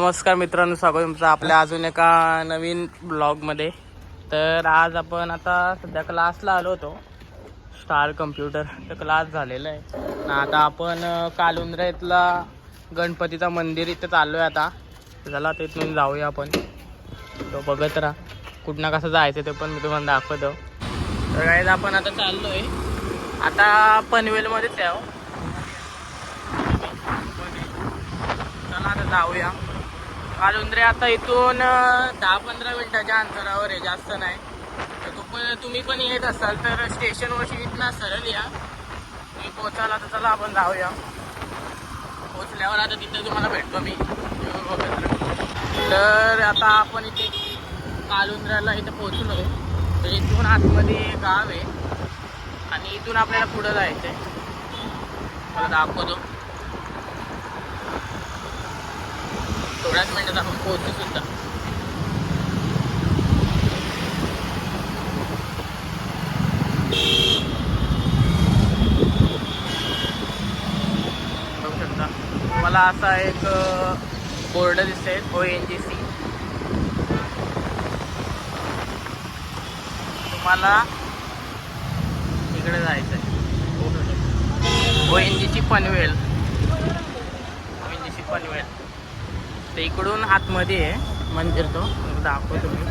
नमस्कार मित्रांनो स्वागत तुमचं आपल्या अजून एका नवीन ब्लॉगमध्ये. तर आज आपण आता सध्या क्लासला आलो होतो. स्टार कम्प्युटर तर क्लास झालेला आहे. ना आता आपण कालुंद्रा इथला गणपतीचं मंदिर इथं चाललो आहे आता. तर चला तिथून जाऊया आपण. तो बघत राहा. कुठनं कसं जायचं ते पण मी तुम्हाला दाखवतो. तर काय आपण आता चाललो आहे आता पनवेलमध्येच आहे हो. चला आता जाऊया. कालुंद्रे आता इथून दहा पंधरा मिनिटाच्या अंतरावर आहे जास्त नाही. तर पण तुम्ही पण येत असाल तर स्टेशनवरशी इथनं सरळ या. तुम्ही पोचाल आता चला आपण जाऊया. पोचल्यावर आता तिथं तुम्हाला भेटतो मी. तर आता आपण इथे कालुंद्र्याला इथं पोचलो तर इथून आतमध्ये गाव आहे. आणि इथून आपल्याला पुढं जायचं आहे मला दाखवतो. थोड्याच मिनिटात आपण पोहोचू सुद्धा. बघू शकता. मला असा एक बोर्ड दिसतंय ओ एन जी सी तुम्हाला इकडे जायचं आहे ओ एन जीची पनवेल. ओ एन जीची पनवेल. तर इकडून आतमध्ये आहे मंदिर तो. दाखवतो मी.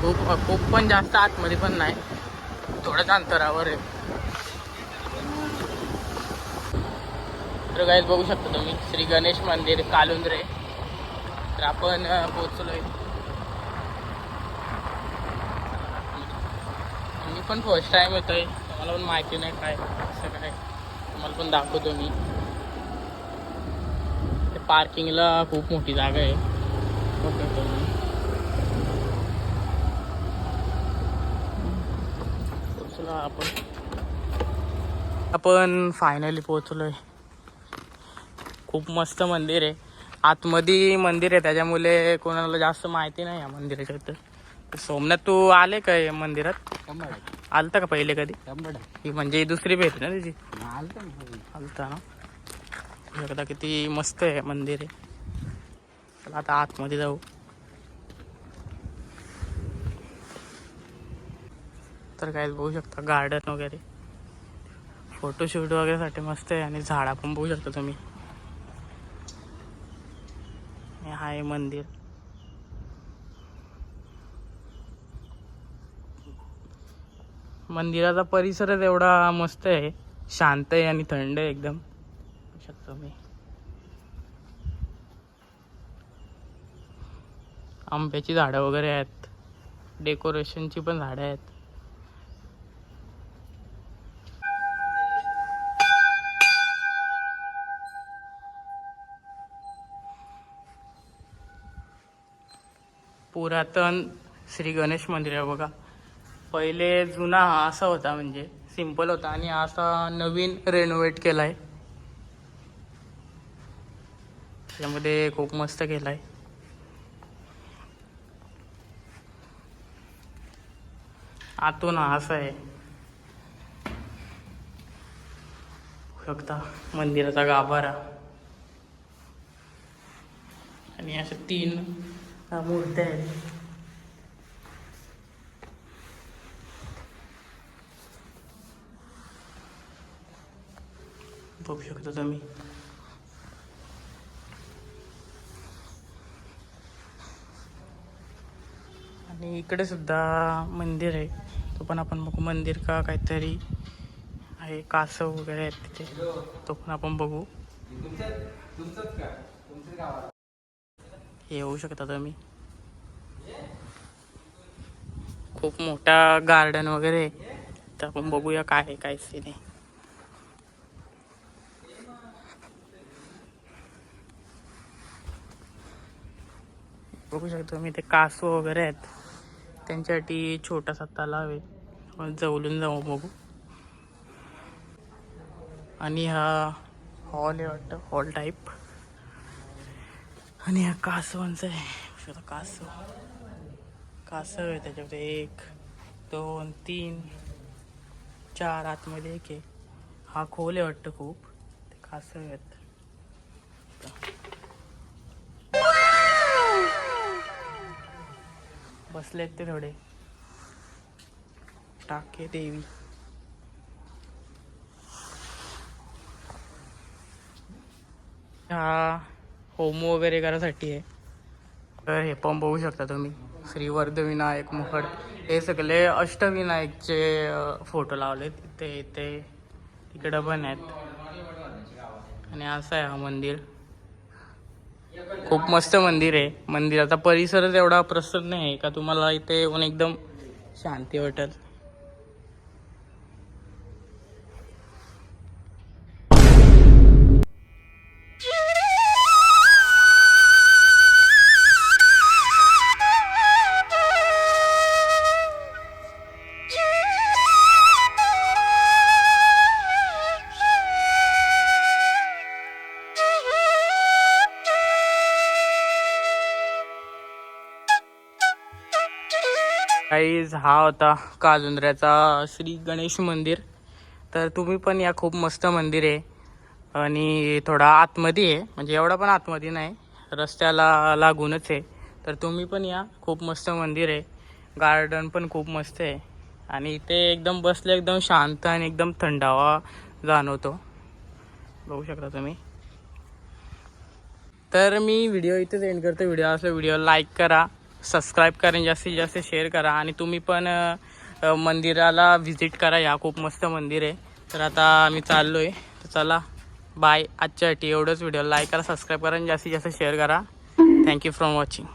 खूप खूप पण जास्त आतमध्ये पण नाही. थोड्याच अंतरावर आहे. तर गाईज बघू शकता तुम्ही श्री गणेश मंदिर कालुंद्रे. तर आपण अं, पोहोचलोय. मी पण फर्स्ट टाइम येतोय. मला पण माहिती नाही काय असं काय. तुम्हाला पण दाखवतो मी. पार्किंगला खूप मोठी जागा आहे. पोचलो आपण. आपण. फायनली पोचलोय खूप मस्त मंदिर आहे. आतमध्ये मंदिर आहे त्याच्यामुळे कोणाला जास्त माहिती नाही या मंदिराच्या तर सोमनाथ तू आले का या मंदिरात? आलता का पहिले कधी? म्हणजे दुसरी भेट ना त्याची आलता ना? शकता किती मस्त आहे मंदिर आहे. चला आता आतमध्ये जाऊ. तर काय बघू शकता गार्डन वगैरे. फोटोशूट वगैरेसाठी मस्त आहे आणि झाडा पण बघू शकता तुम्ही. हा आहे मंदिर. मंदिराचा परिसरच एवढा मस्त आहे. शांत आहे आणि थंड आहे एकदम. शकतो मी. आंब्याची झाडं वगैरे आहेत. डेकोरेशनची पण झाडं आहेत. पुरातन श्री गणेश मंदिर आहे बघा. पहिले जुना हा असा होता म्हणजे सिंपल होता आणि असा नवीन रेनोवेट केला आहे त्याच्यामध्ये खूप मस्त केला आहे आतून असं आहे. बघू शकता मंदिराचा गाभारा. आणि अशा तीन मूर्त्या आहेत. बघू शकता तुम्ही. आणि इकडे सुद्धा मंदिर आहे. तो पण आपण बघू मंदिर का काहीतरी आहे कासव वगैरे आहेत तिथे. तो पण आपण बघू. हे येऊ शकता तुम्ही. खूप मोठा गार्डन वगैरे आहे. तर आपण बघूया काय आहे काय सीन आहे. बघू शकतो मी ते कासव वगैरे आहेत. त्यांच्यासाठी छोटासा तलाव आहे. जवळून जाऊ बघू. आणि हा हॉल आहे वाटतं हॉल टाईप आणि हा कासवांचा आहे. कासव. कासव आहे त्याच्यामध्ये एक दोन तीन चार आतमध्ये एक आहे. हा खोल आहे वाटतं खूप. ते कासव आहेत. बसलेत ते थोडे. टाके देवी. हा होम वगैरे करायसाठी आहे. तर हे पण बघू शकता तुम्ही. श्रीवर्धविनायक मुखड हे सगळे अष्टविनायकचे फोटो लावलेत. इथे इथे तिकडं पण आहेत. आणि असं आहे हा मंदिर. खूप मस्त मंदिर आहे. मंदिराचा परिसरच एवढा प्रसन्न नाही आहे का तुम्हाला इथे येऊन एकदम शांती वाटेल? काहीच हा होता काजुंद्र्याचा श्री गणेश मंदिर. तर तुम्ही पण या खूप मस्त मंदिर आहे. आणि थोडा आतमध्ये आहे म्हणजे एवढा पण आतमध्ये नाही रस्त्याला लागूनच आहे. तर तुम्ही पण या खूप मस्त मंदिर आहे. गार्डन पण खूप मस्त आहे. आणि इथे एकदम बसले एकदम शांत आणि एकदम थंडावा जाणवतो. बघू शकता तुम्ही. तर मी व्हिडिओ इथेच एंड करतो. व्हिडिओ असला व्हिडिओ लाईक करा. सबस्क्राईब करा जास्तीत जास्त शेअर करा. आणि तुम्ही पण मंदिराला व्हिजिट करा. या खूप मस्त मंदिर आहे. तर आता आम्ही चाललो आहे तर चला बाय आजच्यासाठी एवढंच व्हिडिओ लाईक करा सबस्क्राईब करा आणि जास्तीत जास्त शेअर करा. Thank you from watching